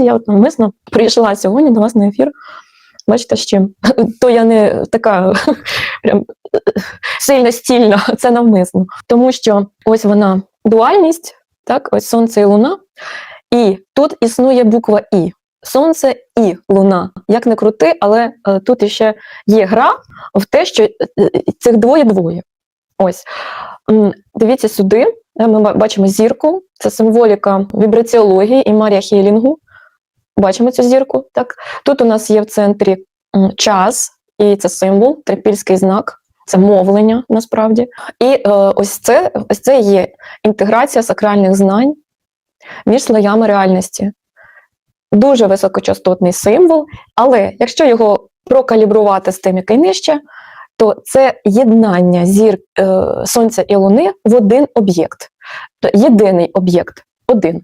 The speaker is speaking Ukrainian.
Друзі, я от навмисно прийшла сьогодні до вас на ефір. Бачите, з чим? То я не така прям сильно стільна, це навмисно. Тому що ось вона дуальність, так, ось сонце і луна, і тут існує буква І. Сонце і луна. Як не крути, але е, тут іще є гра в те, що е, е, цих двоє двоє. Ось. Дивіться сюди. Ми бачимо зірку, це символіка вібраціології і Марія Хілінгу. Бачимо цю зірку. Так? Тут у нас є в центрі час, і це символ, трипільський знак, це мовлення насправді. І е, ось, це, ось це є інтеграція сакральних знань між слоями реальності. Дуже високочастотний символ, але якщо його прокалібрувати з тим, який нижче, то це єднання зір е, сонця і луни в один об'єкт. Єдиний об'єкт один.